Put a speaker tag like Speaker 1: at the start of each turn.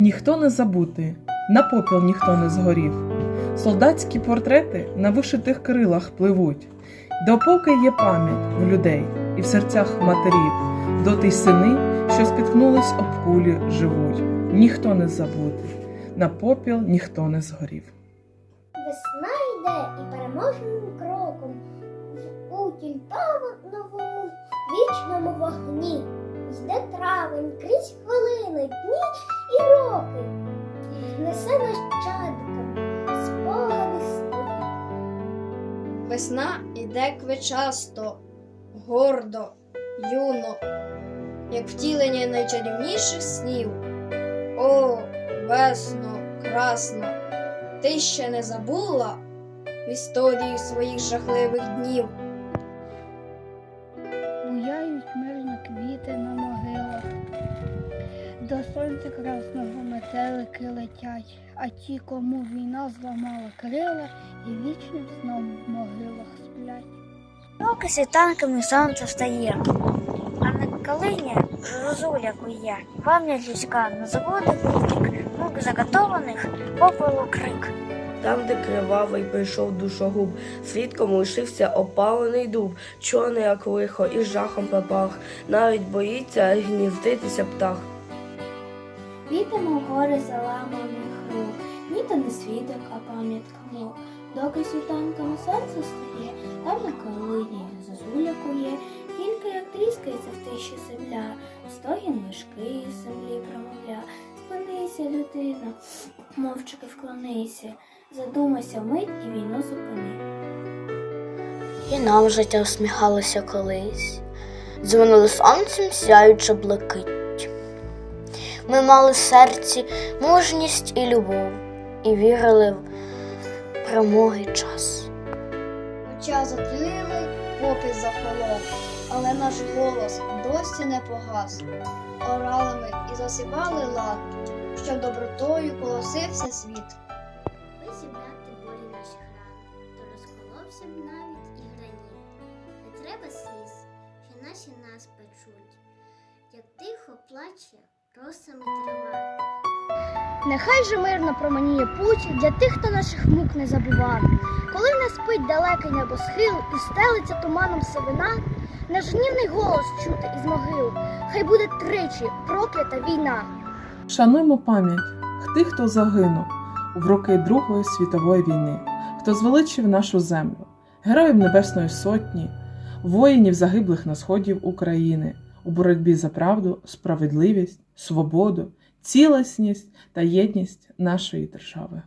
Speaker 1: Ніхто не забутий, на попіл ніхто не згорів. Солдатські портрети на вишитих крилах пливуть. Допоки є пам'ять у людей і в серцях матерів, доти й сини, що спіткнулись об кулі, живуть. Ніхто не забутий, на попіл ніхто не згорів.
Speaker 2: Весна йде і переможним кроком у тюльпановому вічному вогні. Йде травень крізь хвилини, дні і роки. Несе нащадкам спогади свої.
Speaker 3: Весна іде квичасто, гордо, юно, як втілення найчарівніших снів. О, весно, красно, ти ще не забула в історії своїх жахливих днів.
Speaker 4: До сонця красного метелики летять, а ті, кому війна зламала крила, і вічним сном в могилах сплять.
Speaker 5: Поки світанками сонце встає, а на калині зозуля кує. Пам'ять людська не забуде вік, мук закатованих попелу крик.
Speaker 6: Там, де кривавий прийшов душогуб, свідком лишився опалений дуб, чорний, як лихо, і жахом попах, навіть боїться гніздитися птах.
Speaker 2: Вітимо гори заламаних рук, ні то не свідок, а пам'ятка мов. Доки світанками сонце стає, там на калині зозуля кує, тільки як тріскається в тиші земля, стогін важкий з землі промовля. Спинися, людина, мовчки вклонися, задумайся вмить і війну зупини.
Speaker 7: І нам життя усміхалося колись, дзвонили сонцем сяюча блакить. Ми мали в серці мужність і любов, і вірили в перемоги час.
Speaker 3: Хоча затліли, попіл захолов, але наш голос досі не погас. Орали ми і засипали лад, щоб добротою колосився світ.
Speaker 2: Ви зібрати болі наших ран, то розколовся б навіть і граніт. Не треба сліз, що наші нас печуть, як тихо плаче росами трава.
Speaker 4: Нехай же мирно променіє путь для тих, хто наших мук не забував. Коли не спить далекий небосхил і стелиться туманом сивина, наш гнівний голос чути із могил. Хай буде тричі проклята війна.
Speaker 1: Шануймо пам'ять тих, хто загинув в роки Другої світової війни, хто звеличив нашу землю, героїв Небесної Сотні, воїнів загиблих на сході України у боротьбі за правду, справедливість, свободу, цілісність та єдність нашої держави.